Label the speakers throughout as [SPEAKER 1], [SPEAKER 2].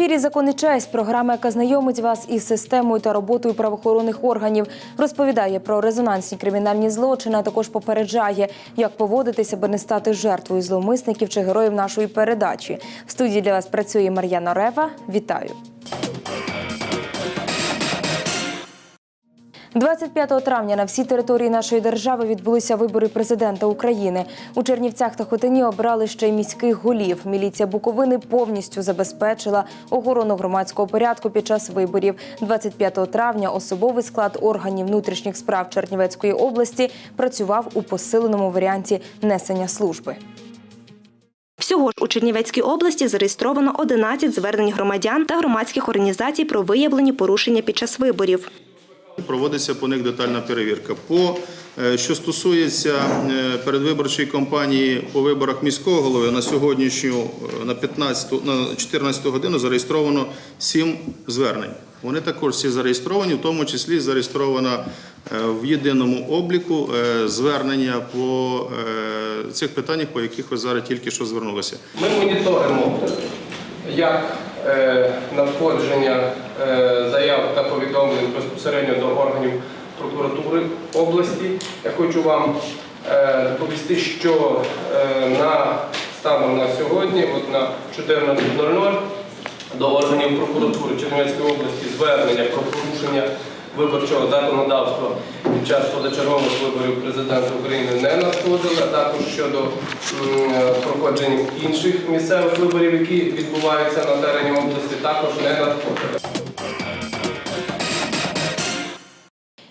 [SPEAKER 1] Ефірі «Закон і честь» – програма, яка знайомить вас із системою та роботою правоохоронних органів, розповідає про резонансні кримінальні злочини, а також попереджає, як поводитися, аби не стати жертвою зловмисників чи героїв нашої передачі. В студії для вас працює Мар'яна Рева. Вітаю. 25 травня на всій території нашої держави відбулися вибори президента України. У Чернівцях та Хотині обрали ще й міських голів. Міліція Буковини повністю забезпечила охорону громадського порядку під час виборів. 25 травня особовий склад органів внутрішніх справ Чернівецької області працював у посиленому варіанті несення служби.
[SPEAKER 2] Всього ж у Чернівецькій області зареєстровано 11 звернень громадян та громадських організацій про виявлені порушення під час виборів.
[SPEAKER 3] Проводиться по них детальна перевірка. По е, що стосується е, передвиборчої кампанії по виборах міського голови на сьогоднішню е, на 15 на 14 годину зареєстровано 7 звернень. Вони також всі зареєстровані, в тому числі зареєстровано в єдиному обліку звернення по цих питаннях, по яких ви зараз тільки що звернулися.
[SPEAKER 4] Ми моніторимо як надходження е, заяв та повідомлень безпосередньо до органів прокуратури області. Я хочу вам е, доповісти, що е, на станом на сьогодні, от на 14.00, до органів прокуратури Чернівецької області звернення про порушення виборчого законодавства під час позачергових виборів президента України не надходили, а також щодо проходження інших місцевих виборів, які відбуваються на терені області, також не надходили.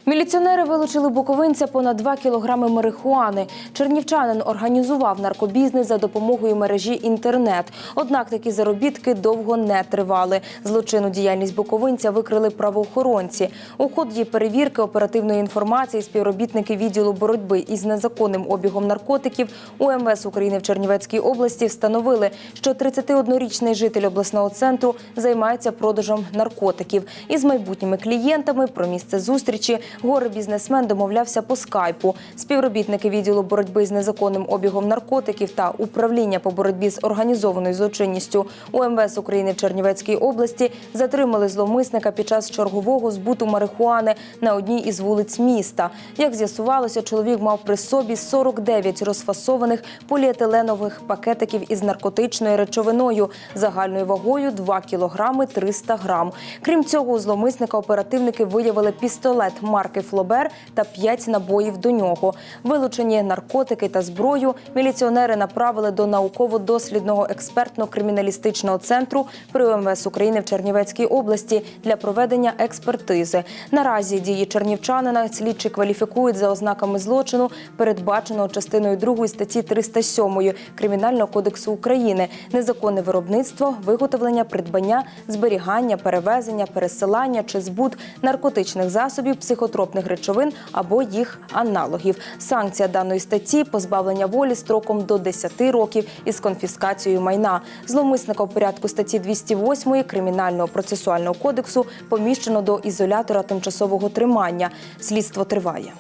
[SPEAKER 1] Міліціонери вилучили буковинця понад 2 кілограми марихуани. Чернівчанин організував наркобізнес за допомогою мережі інтернет. Однак такі заробітки довго не тривали. Злочинну діяльність буковинця викрили правоохоронці. У ході перевірки оперативної інформації співробітники відділу боротьби із незаконним обігом наркотиків УМВС України в Чернівецькій області встановили, що 31-річний житель обласного центру займається продажем наркотиків. Із майбутніми клієнтами про місце зустрічі горе-бізнесмен домовлявся по скайпу. Співробітники відділу боротьби з незаконним обігом наркотиків та управління по боротьбі з організованою злочинністю УМВС України в Чернівецькій області затримали зловмисника під час чергового збуту марихуани на одній із вулиць міста. Як з'ясувалося, чоловік мав при собі 49 розфасованих поліетиленових пакетиків із наркотичною речовиною загальною вагою 2 кілограми 300 грам. Крім цього, у зловмисника оперативники виявили пістолет марки Флобер та 5 набоїв до нього. Вилучені наркотики та зброю міліціонери направили до науково-дослідного експертно-криміналістичного центру при ОМВС України в Чернівецькій області для проведення експертизи. Наразі дії чернівчанина слідчі кваліфікують за ознаками злочину, передбаченого частиною 2 статті 307 Кримінального кодексу України незаконне виробництво, виготовлення, придбання, зберігання, перевезення, пересилання чи збут наркотичних засобів, психотропних речовин або їх аналогів. Санкція даної статті позбавлення волі строком до 10 років із конфіскацією майна. Зловмисника у порядку статті 208 Кримінального процесуального кодексу поміщено до ізолятора тимчасового тримання. Слідство триває.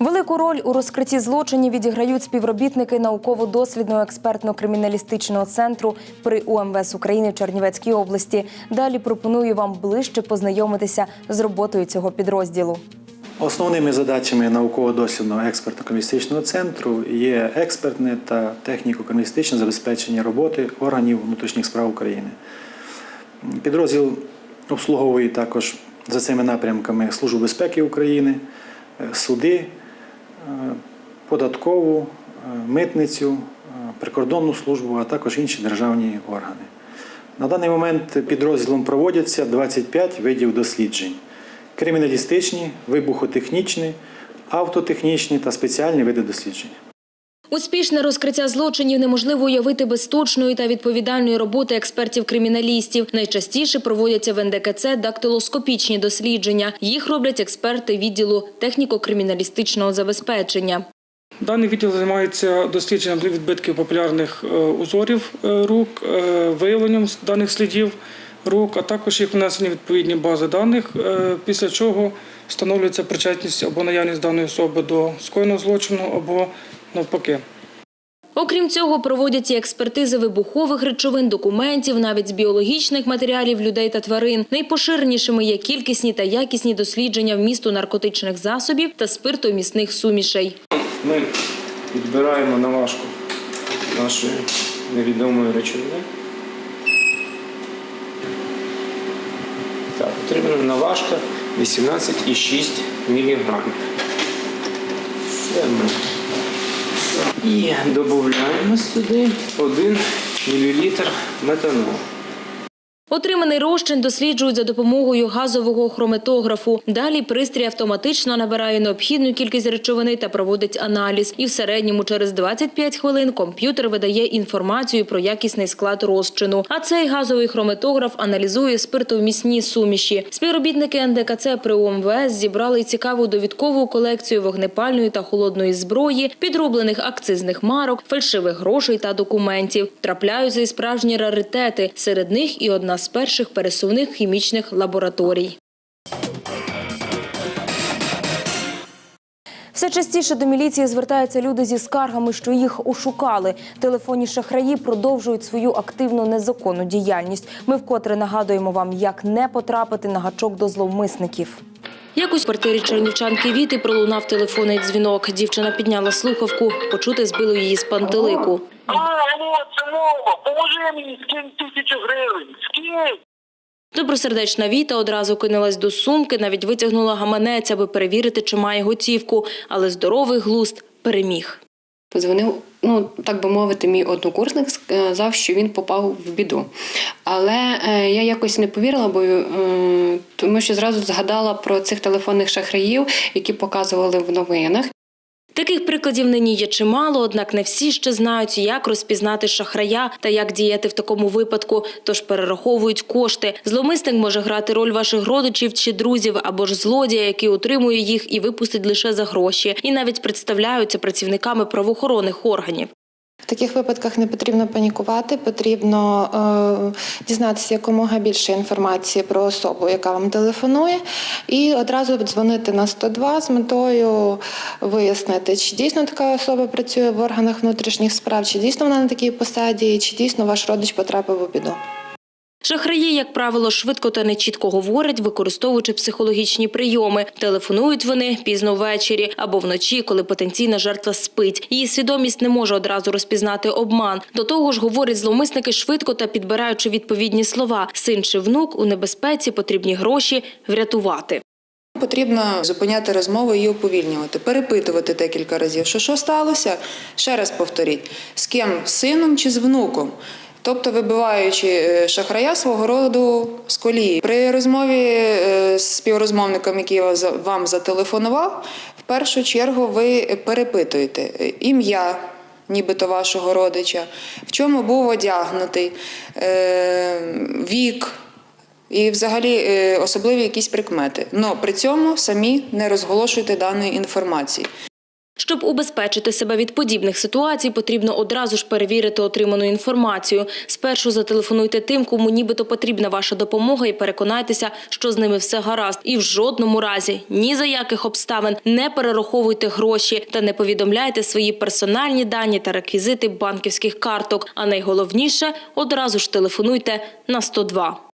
[SPEAKER 1] Велику роль у розкритті злочинів відіграють співробітники науково-дослідного експертно-криміналістичного центру при УМВС України в Чернівецькій області. Далі пропоную вам ближче познайомитися з роботою цього підрозділу.
[SPEAKER 5] Основними задачами науково-дослідного експертно-комуністичного центру є експертне та техніко-комуністичне забезпечення роботи органів внутрішніх справ України. Підрозділ обслуговує також за цими напрямками Службу безпеки України, суди, податкову, е, митницю, е, прикордонну службу, а також інші державні органи. На даний момент підрозділом проводяться 25 видів досліджень: криміналістичні, вибухотехнічні, автотехнічні та спеціальні види досліджень.
[SPEAKER 1] Успішне розкриття злочинів неможливо уявити без точної та відповідальної роботи експертів-криміналістів. Найчастіше проводяться в НДКЦ дактилоскопічні дослідження. Їх роблять експерти відділу техніко-криміналістичного забезпечення.
[SPEAKER 6] Даний відділ займається дослідженням відбитків популярних е, узорів е, рук, е, виявленням даних слідів рук, а також їх внесення в відповідні бази даних, після чого встановлюється причетність або наявність даної особи до скоєного злочину, або навпаки.
[SPEAKER 1] Окрім цього, проводять і експертизи вибухових речовин, документів, навіть з біологічних матеріалів людей та тварин. Найпоширенішими є кількісні та якісні дослідження вмісту наркотичних засобів та спиртомісних сумішей.
[SPEAKER 7] Ми підбираємо наважку нашої невідомої речовини. Так, потрібна наважка 18,6 мг. Це ми. І додаємо сюди 1 мл метанолу.
[SPEAKER 1] Отриманий розчин досліджують за допомогою газового хрометографу. Далі пристрій автоматично набирає необхідну кількість речовини та проводить аналіз. І в середньому через 25 хвилин комп'ютер видає інформацію про якісний склад розчину. А цей газовий хрометограф аналізує спиртовмісні суміші. Співробітники НДКЦ при УМВС зібрали цікаву довідкову колекцію вогнепальної та холодної зброї, підроблених акцизних марок, фальшивих грошей та документів. Трапляються і справжні раритети. Серед них і одна з перших пересувних хімічних лабораторій. Все частіше до міліції звертаються люди зі скаргами, що їх ошукали. Телефонні шахраї продовжують свою активну незаконну діяльність. Ми вкотре нагадуємо вам, як не потрапити на гачок до зловмисників. Якось в квартирі чернівчанки Віти пролунав телефонний дзвінок. Дівчина підняла слухавку, почути збило її з пантелику.
[SPEAKER 8] А, алло, це мова, поможи мені, скинь тисячу гривень, скинь.
[SPEAKER 1] Добросердечна Віта одразу кинулась до сумки, навіть витягнула гаманець, аби перевірити, чи має готівку. Але здоровий глузд переміг.
[SPEAKER 9] Подзвонив, ну так би мовити, мій однокурсник сказав, що він попав в біду. Але е, я якось не повірила, бо е, тому що зразу згадала про цих телефонних шахраїв, які показували в новинах.
[SPEAKER 1] Таких прикладів нині є чимало, однак не всі ще знають, як розпізнати шахрая та як діяти в такому випадку, тож перераховують кошти. Зломисник може грати роль ваших родичів чи друзів або ж злодія, який отримує їх і випустить лише за гроші, і навіть представляються працівниками правоохоронних органів.
[SPEAKER 10] В таких випадках не потрібно панікувати, потрібно е, дізнатися якомога більше інформації про особу, яка вам телефонує, і одразу дзвонити на 102 з метою вияснити, чи дійсно така особа працює в органах внутрішніх справ, чи дійсно вона на такій посаді, чи дійсно ваш родич потрапив у біду.
[SPEAKER 1] Шахраї, як правило, швидко та нечітко говорять, використовуючи психологічні прийоми. Телефонують вони пізно ввечері або вночі, коли потенційна жертва спить. Її свідомість не може одразу розпізнати обман. До того ж, говорять зловмисники швидко та підбираючи відповідні слова. Син чи внук у небезпеці, потрібні гроші врятувати.
[SPEAKER 11] Потрібно зупиняти розмову і уповільнювати, перепитувати декілька разів, що що сталося. Ще раз повторіть, з ким з сином чи з внуком. Тобто вибиваючи е, шахрая свого роду з колії. При розмові е, з співрозмовником, який вам зателефонував, в першу чергу ви перепитуєте е, ім'я, нібито вашого родича, в чому був одягнутий, вік, і взагалі особливі якісь прикмети. Но при цьому самі не розголошуйте даної інформації.
[SPEAKER 1] Щоб убезпечити себе від подібних ситуацій, потрібно одразу ж перевірити отриману інформацію. Спершу зателефонуйте тим, кому нібито потрібна ваша допомога, і переконайтеся, що з ними все гаразд. І в жодному разі ні за яких обставин не перераховуйте гроші та не повідомляйте свої персональні дані та реквізити банківських карток. А найголовніше одразу ж телефонуйте на 102.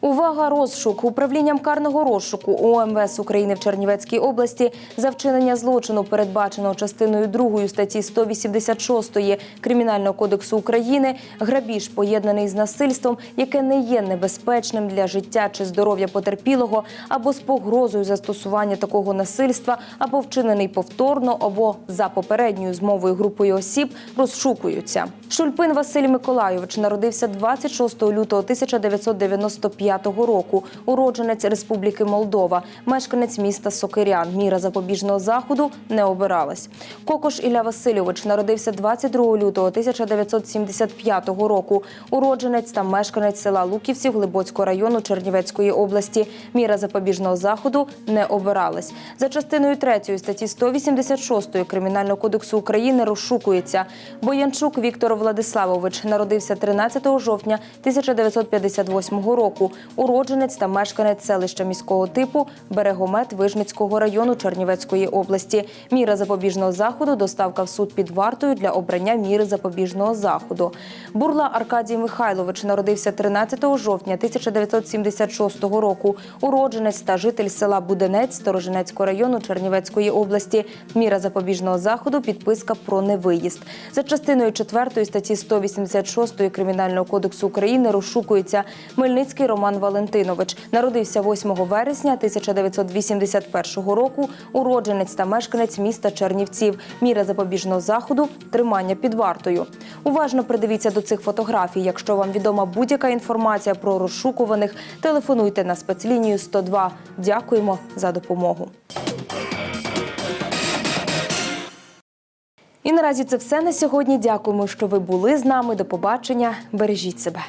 [SPEAKER 1] Увага, розшук управлінням карного розшуку ОМВС України в Чернівецькій області за вчинення злочину, передбаченого частиною 2 статті 186 Кримінального кодексу України, грабіж поєднаний з насильством, яке не є небезпечним для життя чи здоров'я потерпілого, або з погрозою застосування такого насильства, або вчинений повторно, або за попередньою змовою групою осіб, розшукуються. Шульпин Василь Миколайович народився 26 лютого 1995 року. Уродженець Республіки Молдова, мешканець міста Сокирян. Міра запобіжного заходу не обиралась. Кокош Ілля Васильович народився 22 лютого 1975 року. Уродженець та мешканець села Луківців Глибоцького району Чернівецької області. Міра запобіжного заходу не обиралась. За частиною 3 статті 186 Кримінального кодексу України розшукується. Боянчук Віктор Владиславович народився 13 жовтня 1958 року. Уродженець та мешканець селища міського типу Берегомет Вижницького району Чернівецької області. Міра запобіжного заходу доставка в суд під вартою для обрання міри запобіжного заходу. Бурла Аркадій Михайлович народився 13 жовтня 1976 року. Уродженець та житель села Буденець Сторожинецького району Чернівецької області. Міра запобіжного заходу підписка про невиїзд. За частиною 4 статті 186 Кримінального кодексу України розшукується Мельницький Роман Валентинович. Народився 8 вересня 1981 року. Уродженець та мешканець міста Чернівців. Міра запобіжного заходу тримання під вартою. Уважно придивіться до цих фотографій. Якщо вам відома будь-яка інформація про розшукуваних, телефонуйте на спецлінію 102. Дякуємо за допомогу. І наразі це все на сьогодні. Дякуємо, що ви були з нами. До побачення. Бережіть себе.